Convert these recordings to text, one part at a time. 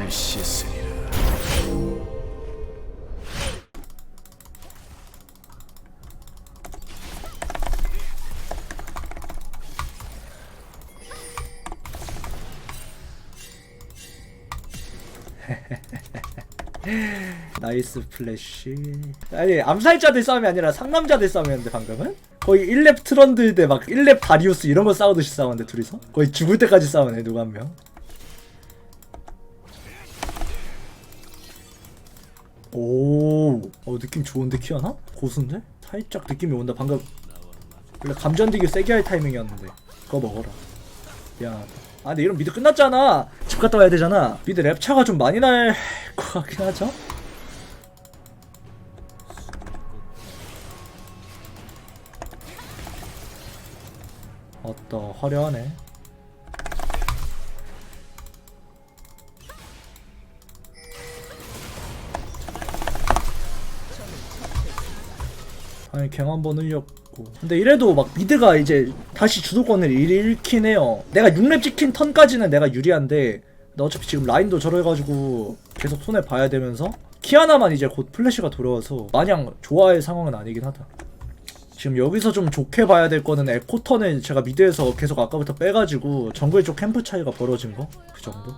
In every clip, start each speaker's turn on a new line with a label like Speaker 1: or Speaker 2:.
Speaker 1: 내 칼을 씻으리라.
Speaker 2: 나이스 플래시. 아니 암살자들 싸움이 아니라 상남자들 싸움이었는데 방금은? 거의 1렙 트런드 대막 1렙 다리우스 이런 거 싸우듯이 싸웠는데 둘이서? 거의 죽을 때까지 싸우네 누가 한명 오, 어, 느낌 좋은데 키아나? 고수인데? 살짝 느낌이 온다. 방금 원래 감전되게 세게 할 타이밍이었는데 그거 먹어라. 야, 아 근데 이런 미드 끝났잖아. 집 갔다 와야 되잖아. 미드 랩차가 좀 많이 날 것 같긴 하죠. 어떠 화려하네. 아니 갱 한번 흘렸고. 근데 이래도 막 미드가 이제 다시 주도권을 잃긴 해요. 내가 6렙 찍힌 턴까지는 내가 유리한데 나 어차피 지금 라인도 저래가지고 계속 손해 봐야 되면서 키아나만 이제 곧 플래시가 돌아와서 마냥 좋아할 상황은 아니긴 하다. 지금 여기서 좀 좋게 봐야 될 거는 에코턴을 제가 미드에서 계속 아까부터 빼가지고 정글 쪽 캠프 차이가 벌어진 거? 그 정도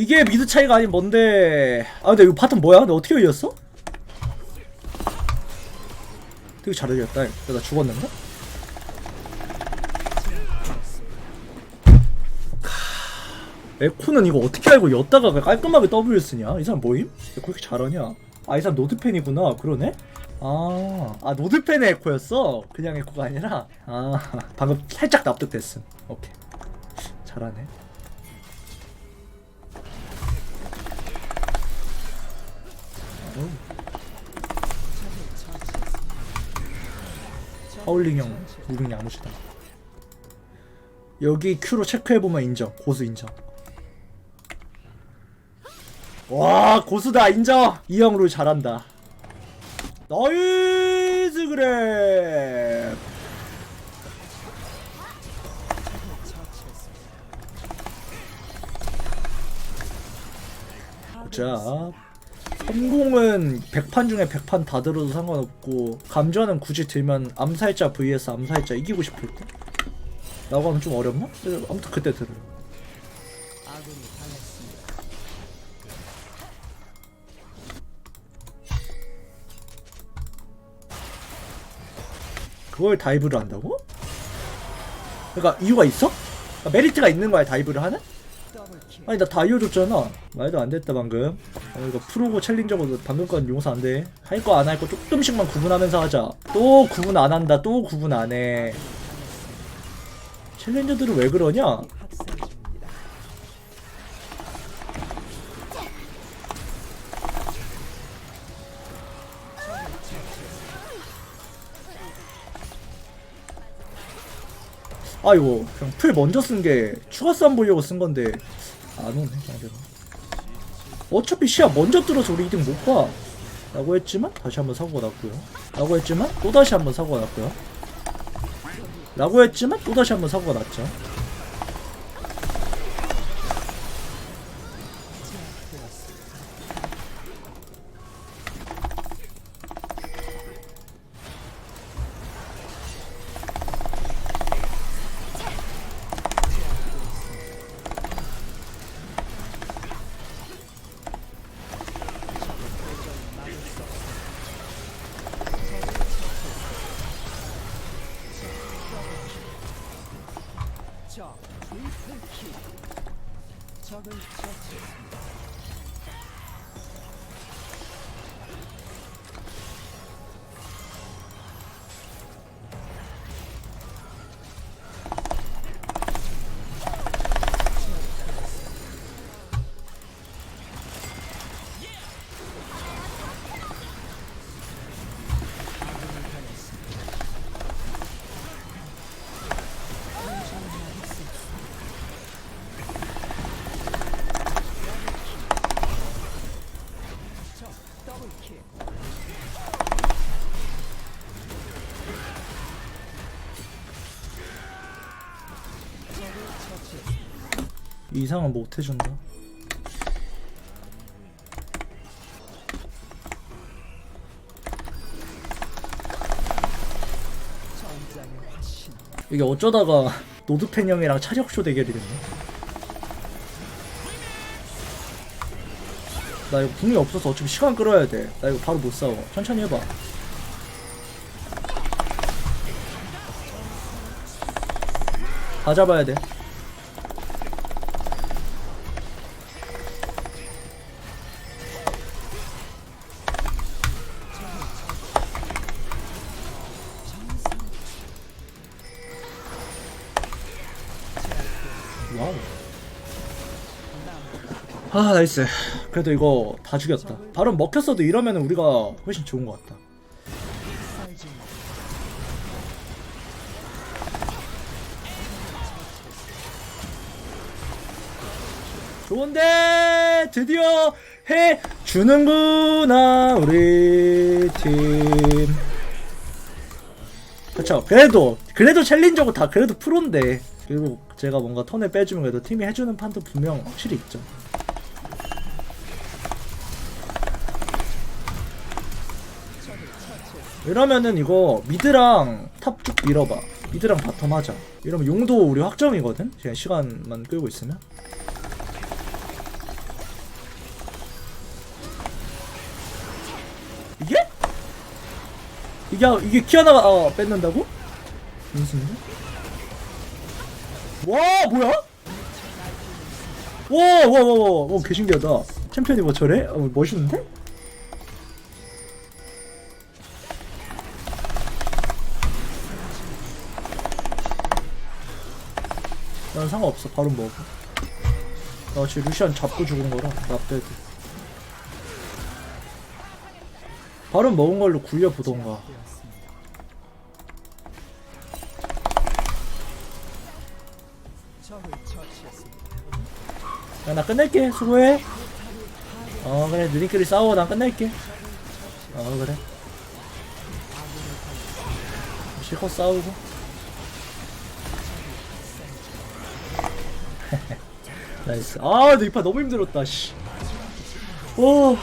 Speaker 2: 이게 미드 차이가 아닌 뭔데 아 근데 이거 바텀 뭐야? 너 어떻게 이겼어? 되게 잘 이겼다 야, 나 죽었는데? 하, 에코는 이거 어떻게 알고 였다가 깔끔하게 W 쓰냐? 이 사람 뭐임? 에코 이렇게 잘하냐? 아 이 사람 노드팬이구나 그러네? 아, 아 노드팬의 에코였어? 그냥 에코가 아니라? 아 방금 살짝 납득됐음 오케이 잘하네 하울링 형 무빙 야무시다. 여기 큐로 체크해보면 인정. 고수 인정. 와 고수다. 인정. 이 형으로 잘한다. 나이스 그래 자 성공은 100판 중에 100판 다 들어도 상관없고 감전은 굳이 들면 암살자 vs 암살자 이기고 싶을 때 라고 하면 좀 어렵나? 근데 아무튼 그때 들어요 그걸 다이브를 한다고? 그러니까 이유가 있어? 그러니까 메리트가 있는 거야 다이브를 하는? 아니 나 다 이어줬잖아. 말도 안 됐다 방금. 어, 이거 프로고 챌린저고 방금 건 용서 안돼. 할 거 안 할 거 조금씩만 구분하면서 하자. 또 구분 안 한다 또 구분 안해. 챌린저들은 왜 그러냐 아 이거 그냥 풀 먼저 쓴 게 추가 싸움 보려고 쓴 건데. 안 오네 상대가 어차피 시야 먼저 뚫어서 우리 2등 못봐. 라고 했지만 다시 한번 사고가 났고요. 라고 했지만 또다시 한번 사고가 났고요. 라고 했지만 또다시 한번 사고가 났죠 적을 처치했습니다. 이상은 못 해준다. 이게 어쩌다가 노드팬 형이랑 차력쇼 대결이 됐네. 나 이거 궁이 없어서 어차피 시간 끌어야 돼. 나 이거 바로 못 싸워. 천천히 해봐. 다 잡아야 돼. 아 나이스. 그래도 이거 다 죽였다. 바로 먹혔어도 이러면 우리가 훨씬 좋은 것 같다. 좋은데 드디어 해 주는구나 우리 팀. 그쵸 그래도 그래도 챌린저고 다 그래도 프로인데 그리고 제가 뭔가 턴을 빼주면 그래도 팀이 해주는 판도 분명 확실히 있죠. 이러면은 이거 미드랑 탑 쭉 밀어봐. 미드랑 바텀 하자. 이러면 용도 우리 확정이거든. 그냥 시간만 끌고 있으면. 이게? 이게 이게 키아나가 어, 뺏는다고? 무슨데? 와 뭐야? 와와와와 개신기하다. 챔피언이 뭐 저래? 어, 멋있는데? 난 상관없어. 바로 먹어. 나 지금 루시안 잡고 죽은 거라 나 빼도 바로 먹은 걸로 굴려보던가. 야 나 끝낼게. 수고해. 어 그래. 너희끼리 싸워. 난 끝낼게. 어 그래. 실컷 싸우고 나이스. 아, 내 이파 너무 힘들었다, 씨. 오.